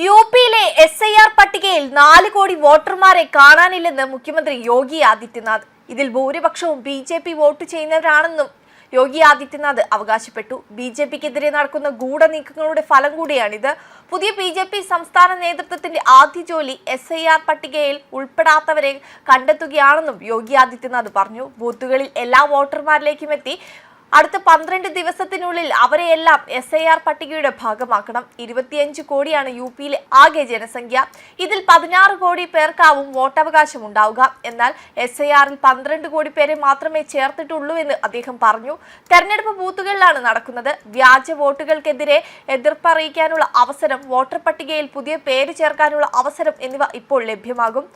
U പിയിലെ S I R പട്ടികയിൽ നാല് കോടി വോട്ടർമാരെ കാണാനില്ലെന്ന് മുഖ്യമന്ത്രി യോഗി ആദിത്യനാഥ്. ഇതിൽ ഭൂരിപക്ഷവും ബി ജെ പി വോട്ട് ചെയ്യുന്നവരാണെന്നും യോഗി ആദിത്യനാഥ് അവകാശപ്പെട്ടു. ബി ജെ പിക്കെതിരെ നടക്കുന്ന ഗൂഢനീക്കങ്ങളുടെ ഫലം കൂടിയാണിത്. പുതിയ ബി ജെ പി സംസ്ഥാന നേതൃത്വത്തിന്റെ ആദ്യ ജോലി എസ് ഐ ആർ പട്ടികയിൽ ഉൾപ്പെടാത്തവരെ കണ്ടെത്തുകയാണെന്നും യോഗി ആദിത്യനാഥ് പറഞ്ഞു. ബൂത്തുകളിൽ എല്ലാ വോട്ടർമാരിലേക്കും എത്തി അടുത്ത പന്ത്രണ്ട് ദിവസത്തിനുള്ളിൽ അവരെയെല്ലാം എസ് ഐ ആർ പട്ടികയുടെ ഭാഗമാക്കണം. ഇരുപത്തിയഞ്ച് കോടിയാണ് യു പിയിലെ ആകെ ജനസംഖ്യ. ഇതിൽ പതിനാറ് കോടി പേർക്കാവും വോട്ടവകാശം ഉണ്ടാവുക എന്നാൽ എസ് ഐ ആറിൽ പന്ത്രണ്ട് കോടി പേരെ മാത്രമേ ചേർത്തിട്ടുള്ളൂ എന്ന് അദ്ദേഹം പറഞ്ഞു. തെരഞ്ഞെടുപ്പ് ബൂത്തുകളിലാണ് നടക്കുന്നത്. വ്യാജ വോട്ടുകൾക്കെതിരെ എതിർപ്പറിയിക്കാനുള്ള അവസരം വോട്ടർ പട്ടികയിൽ പുതിയ പേര് ചേർക്കാനുള്ള അവസരം എന്നിവ ഇപ്പോൾ ലഭ്യമാകും.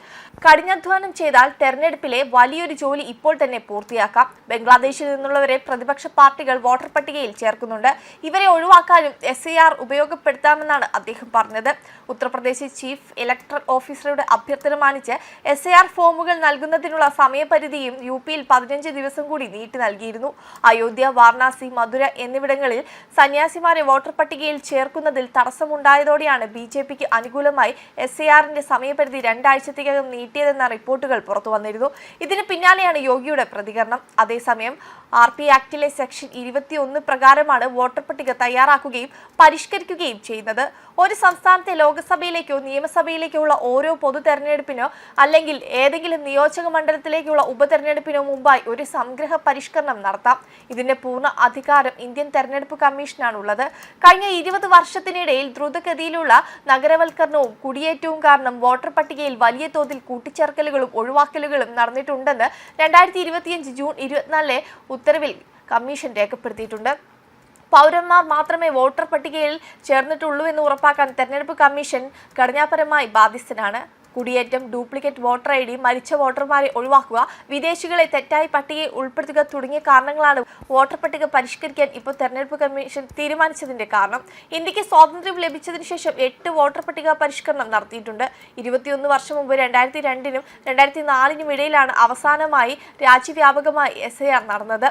കഠിനാധ്വാനം ചെയ്താൽ തെരഞ്ഞെടുപ്പിലെ വലിയൊരു ജോലി ഇപ്പോൾ തന്നെ പൂർത്തിയാക്കാം. ബംഗ്ലാദേശിൽ നിന്നുള്ളവരെ പ്രതിപക്ഷ പാർട്ടികൾ വോട്ടർ പട്ടികയിൽ ചേർക്കുന്നുണ്ട്. ഇവരെ ഒഴിവാക്കാനും എസ് ഉപയോഗപ്പെടുത്താമെന്നാണ് അദ്ദേഹം പറഞ്ഞത്. ഉത്തർപ്രദേശ് ചീഫ് ഇലക്ടറൽ ഓഫീസറുടെ അഭ്യർത്ഥന മാനിച്ച് എസ് ഫോമുകൾ നൽകുന്നതിനുള്ള സമയപരിധിയും യു പിയിൽ പതിനഞ്ച് ദിവസം കൂടി നീട്ടി നൽകിയിരുന്നു. അയോധ്യ വാരണാസി മധുര എന്നിവിടങ്ങളിൽ സന്യാസിമാരെ വോട്ടർ പട്ടികയിൽ ചേർക്കുന്നതിൽ തടസ്സമുണ്ടായതോടെയാണ് ബി ജെ പിക്ക് അനുകൂലമായി എസ് ഐ ആറിന്റെ സമയപരിധി രണ്ടാഴ്ചത്തേക്കകം നീട്ടിയതെന്ന റിപ്പോർട്ടുകൾ പുറത്തു വന്നിരുന്നു ഇതിന് പിന്നാലെയാണ് യോഗിയുടെ പ്രതികരണം. അതേസമയം ആർ പി ആക്ടിലെ സെക്ഷൻ ഇരുപത്തിയൊന്ന് പ്രകാരമാണ് വോട്ടർ പട്ടിക തയ്യാറാക്കുകയും പരിഷ്കരിക്കുകയും ചെയ്യുന്നത്. ഒരു സംസ്ഥാനത്തെ ലോക്സഭയിലേക്കോ നിയമസഭയിലേക്കോ ഉള്ള ഓരോ പൊതു തെരഞ്ഞെടുപ്പിനോ അല്ലെങ്കിൽ ഏതെങ്കിലും നിയോജക മണ്ഡലത്തിലേക്കുള്ള ഉപതെരഞ്ഞെടുപ്പിനോ മുമ്പായി ഒരു സംഗ്രഹ പരിഷ്കരണം നടത്താം. ഇതിന്റെ പൂർണ അധികാരം ഇന്ത്യൻ തെരഞ്ഞെടുപ്പ് കമ്മീഷനാണുള്ളത്. കഴിഞ്ഞ ഇരുപത് വർഷത്തിനിടയിൽ ദ്രുതഗതിയിലുള്ള നഗരവൽക്കരണവും കുടിയേറ്റവും കാരണം വോട്ടർ പട്ടികയിൽ വലിയ തോതിൽ കൂട്ടിച്ചേർക്കലുകളും ഒഴിവാക്കലുകളും നടന്നിട്ടുണ്ടെന്ന് രണ്ടായിരത്തി ഇരുപത്തിയഞ്ച് ജൂൺ ഇരുപത്തിനാലിലെ ഉത്തരവിൽ കമ്മീഷൻ രേഖപ്പെടുത്തിയിട്ടുണ്ട്. പൗരന്മാർ മാത്രമേ വോട്ടർ പട്ടികയിൽ ചേർന്നിട്ടുള്ളൂ എന്ന് ഉറപ്പാക്കാൻ തെരഞ്ഞെടുപ്പ് കമ്മീഷൻ ഘടനാപരമായി ബാധ്യസ്ഥനാണ്. കുടിയേറ്റം ഡ്യൂപ്ലിക്കേറ്റ് വോട്ടർ ഐ ഡി മരിച്ച വോട്ടർമാരെ ഒഴിവാക്കുക വിദേശികളെ തെറ്റായി പട്ടികയിൽ ഉൾപ്പെടുത്തുക തുടങ്ങിയ കാരണങ്ങളാണ് വോട്ടർ പട്ടിക പരിഷ്കരിക്കാൻ ഇപ്പോൾ തെരഞ്ഞെടുപ്പ് കമ്മീഷൻ തീരുമാനിച്ചതിന്റെ കാരണം. ഇന്ത്യയ്ക്ക് സ്വാതന്ത്ര്യം ലഭിച്ചതിന് ശേഷം എട്ട് വോട്ടർ പട്ടിക പരിഷ്കരണം നടത്തിയിട്ടുണ്ട്. ഇരുപത്തിയൊന്ന് വർഷം മുമ്പ് രണ്ടായിരത്തി രണ്ടിനും രണ്ടായിരത്തി നാലിനും ഇടയിലാണ് അവസാനമായി രാജ്യവ്യാപകമായി എസ് നടന്നത്.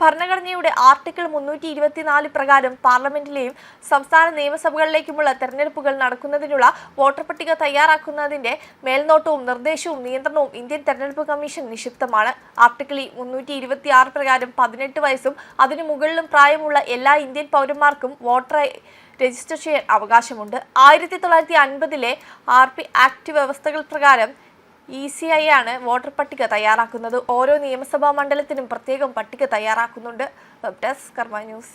ഭരണഘടനയുടെ ആർട്ടിക്കിൾ മുന്നൂറ്റി ഇരുപത്തിനാല് പ്രകാരം പാർലമെന്റിലെയും സംസ്ഥാന നിയമസഭകളിലേക്കുമുള്ള തെരഞ്ഞെടുപ്പുകൾ നടക്കുന്നതിനുള്ള വോട്ടർ പട്ടിക തയ്യാറാക്കുന്നതിന്റെ മേൽനോട്ടവും നിർദ്ദേശവും നിയന്ത്രണവും ഇന്ത്യൻ തെരഞ്ഞെടുപ്പ് കമ്മീഷൻ നിക്ഷിപ്തമാണ്. ആർട്ടിക്കിൾ മുന്നൂറ്റി ഇരുപത്തി ആറ് പ്രകാരം പതിനെട്ട് വയസ്സും അതിനു മുകളിലും പ്രായമുള്ള എല്ലാ ഇന്ത്യൻ പൗരന്മാർക്കും വോട്ടറായി രജിസ്റ്റർ ചെയ്യാൻ അവകാശമുണ്ട്. ആയിരത്തി തൊള്ളായിരത്തി അൻപതിലെ ആർ പി ആക്ട് വ്യവസ്ഥകൾ പ്രകാരം ഇ സി ഐ ആണ് വോട്ടർ പട്ടിക തയ്യാറാക്കുന്നത്. ഓരോ നിയമസഭാ മണ്ഡലത്തിനും പ്രത്യേകം പട്ടിക തയ്യാറാക്കുന്നുണ്ട്. Web desk Karma News